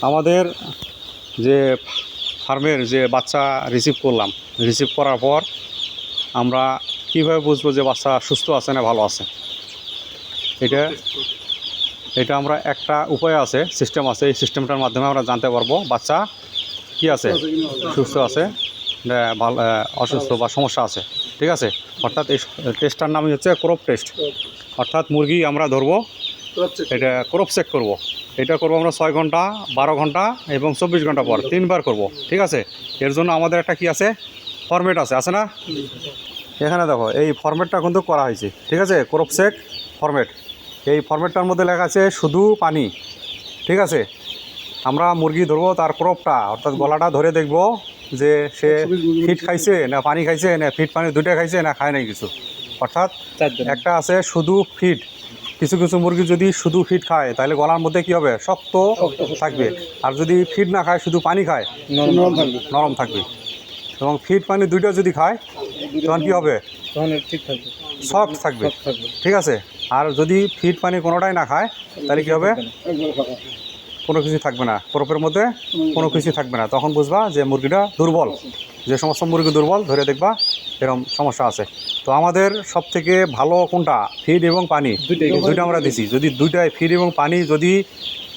আমাদের যে ফার্মের যে বাচ্চা রিসিভ করলাম রিসিভ করার পর আমরা কীভাবে বুঝব যে বাচ্চা সুস্থ আছে না ভালো আছে? এটা এটা আমরা একটা উপায় আছে সিস্টেম আছে এই সিস্টেমটার মাধ্যমে আমরা জানতে পারব বাচ্চা কি আছে সুস্থ আছে না ভালো অসুস্থ বা সমস্যা আছে ঠিক আছে? অর্থাৎ এই টেস্টটার নামই হচ্ছে ক্রপ টেস্ট অর্থাৎ মুরগি আমরা ধরবো এটা ক্রপ চেক করব। এটা করব আমরা ছয় ঘণ্টা বারো ঘণ্টা এবং চব্বিশ ঘণ্টা পর তিনবার করব ঠিক আছে? এর জন্য আমাদের একটা কি আছে? ফরম্যাট আছে আছে না? এখানে দেখো এই ফরম্যাটটা কিন্তু করা হয়েছে ঠিক আছে? ক্রপ চেক ফরম্যাট এই ফরম্যাটটার মধ্যে লেখা আছে শুধু পানি। ঠিক আছে? আমরা মুরগি ধরবো তার ক্রপটা অর্থাৎ গলাটা ধরে দেখব যে সে ফিট খাইছে না পানি খাইছে না ফিট পানি দুটো খাইছে না খায় নাই কিছু। অর্থাৎ একটা আছে শুধু ফিট কিছু কিছু মুরগি যদি শুধু ফিট খায় তাহলে গলার মধ্যে কি হবে? শক্ত থাকবে। আর যদি ফিট না খায় শুধু পানি খায় নরম থাকবে। নরম থাকবে। এবং ফিট পানি দুইটা যদি খায় তখন কি হবে? সফট থাকবে। ঠিক আছে? আর যদি ফিট পানি কোনোটাই না খায় তাহলে কি হবে? কোনো কিছু থাকবে না। ক্রপের মধ্যে কোনো কিছু থাকবে না। তখন বুঝবা যে মুরগিটা দুর্বল। যে সমস্ত মুরগি দুর্বল ধরে দেখবা এরকম সমস্যা আছে। তো আমাদের সব থেকে ভালো কোনটা? ফিড এবং পানি। দুইটা আমরা দিছি। যদি দুইটাই ফিড এবং পানি যদি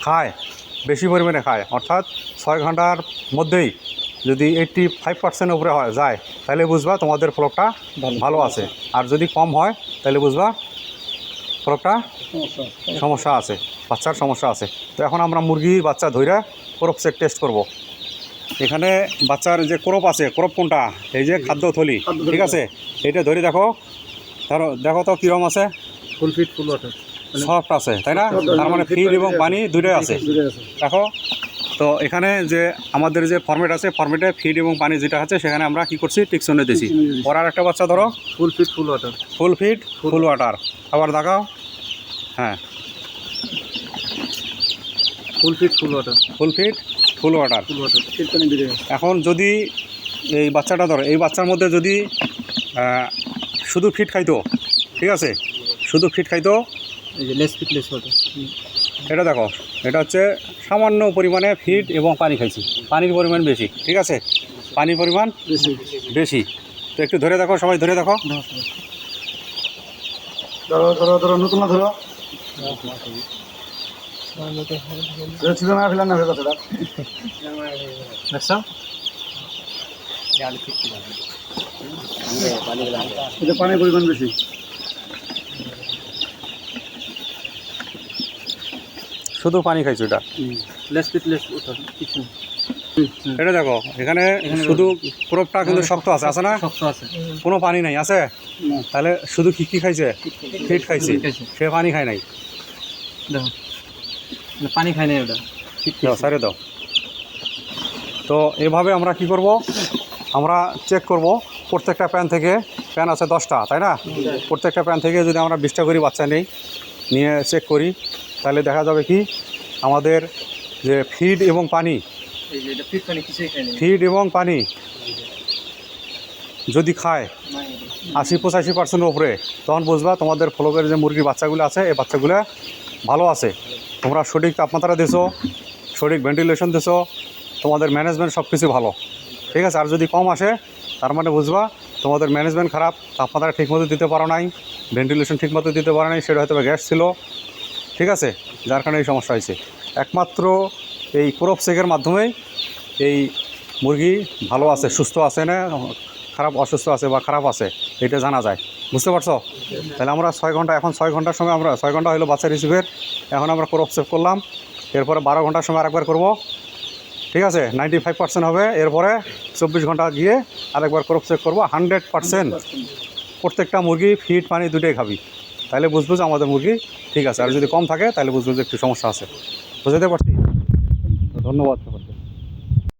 খায় বেশি পরিমাণে খায় অর্থাৎ ছয় ঘণ্টার মধ্যেই যদি এইটটি ফাইভ পার্সেন্ট উপরে হয় যায় তাহলে বুঝবা তোমাদের ফলকটা ভালো। আছে। আর যদি কম হয় তাহলে বুঝবা ফলকটা সমস্যা আছে। বাচ্চার সমস্যা আছে। তো এখন আমরা মুরগির বাচ্চা ধইরা ক্রপ চেক টেস্ট করব। এখানে বাচ্চার যে ক্রপ আছে ক্রপ কোনটা? এই যে খাদ্য থলি ঠিক আছে? এটা ধরে দেখো। ধরো দেখো তো কীরকম আছে? Full fit full water soft আছে তাই না? তার মানে ফিড এবং পানি দুটোই আছে। দেখো তো এখানে যে আমাদের যে ফর্মেট আছে ফর্মেটে ফিড এবং পানি যেটা আছে সেখানে আমরা কি করছি? টিকশনে দিছি। পরার একটা বাচ্চা ধরো। Full fit full water full fit full water আবার দেখাও। হ্যাঁ। Full fit full water full feed full water. এখন যদি এই বাচ্চাটা ধরো এই বাচ্চার মধ্যে যদি শুধু ফিট খাইতো ঠিক আছে? শুধু ফিট খাইতো লেস ফিট লেস ওয়াটার এটা দেখো এটা হচ্ছে সামান্য পরিমাণে ফিট এবং পানি খাইছি। পানির পরিমাণ বেশি ঠিক আছে? পানির পরিমাণ বেশি। বেশি। তো একটু ধরে দেখো সবাই ধরে দেখো। ধরো ধরো ধরো নতুন ধরো? ছিল না ফেলার না ফেলা দেখছ এটা পানির পরিমাণ বেশি শুধু পানি খাইছো এটা? কিছু এটা দেখো এখানে শুধু প্রোপটা কিন্তু শক্ত আছে আছে না? শক্ত আছে কোনো পানি নাই আছে? তাহলে শুধু কি কি খাইছে? ফিট খাইছে। সে পানি খায় নাই। দেখো পানি খায় না ওটা। সারে দাও তো এভাবে আমরা কি করব? আমরা চেক করব। প্রত্যেকটা প্যান থেকে প্যান আছে দশটা তাই না? প্রত্যেকটা প্যান থেকে যদি আমরা বিশটা করি বাচ্চা নেই নিয়ে চেক করি তাহলে দেখা যাবে কি? আমাদের যে ফিড এবং পানি ফিড এবং পানি যদি খায় আশি পঁচাশি পার্সেন্টের উপরে, তখন বুঝবা তোমাদের ফলকের যে মুরগির বাচ্চাগুলো আছে, এই বাচ্চাগুলো ভালো আছে। তোমরা সঠিক তাপমাত্রা দিছো, সঠিক ভেন্টিলেশন দিছো, তোমাদের ম্যানেজমেন্ট সব কিছু ভালো। ঠিক আছে? আর যদি কম আসে, তার মানে বুঝবা তোমাদের ম্যানেজমেন্ট খারাপ, তাপমাত্রা ঠিকমতো দিতে পারো নাই ভেন্টিলেশন ঠিকমতো দিতে পারো নাই, সেটা হয়তো গ্যাস ছিল। ঠিক আছে? যার কারণে এই সমস্যা হয়েছে। একমাত্র এই ক্রপ চেকের মাধ্যমেই এই মুরগি ভালো আছে, সুস্থ আছে না খারাপ অসুস্থ আছে বা খারাপ আছে, এটা জানা যায়। বুঝতে পারছ? তাহলে আমরা ছয় ঘণ্টা, এখন ছয় ঘণ্টার সময় আমরা, ছয় ঘণ্টা হলো বাচ্চা রিসিভের, এখন আমরা ক্রপ সেভ করলাম, এরপরে বারো ঘণ্টার সময় আরেকবার করব। ঠিক আছে? নাইনটি ফাইভ পার্সেন্ট হবে, এরপরে চব্বিশ ঘণ্টা গিয়ে আরেকবার ক্রপ চেক করব হান্ড্রেড পার্সেন্ট প্রত্যেকটা মুরগি ফিট পানি দুটোই খাবি। তাহলে বুঝব যে আমাদের মুরগি ঠিক আছে, আর যদি কম থাকে, তাহলে বুঝব যে একটু সমস্যা আছে। বুঝতে পারছি? ধন্যবাদ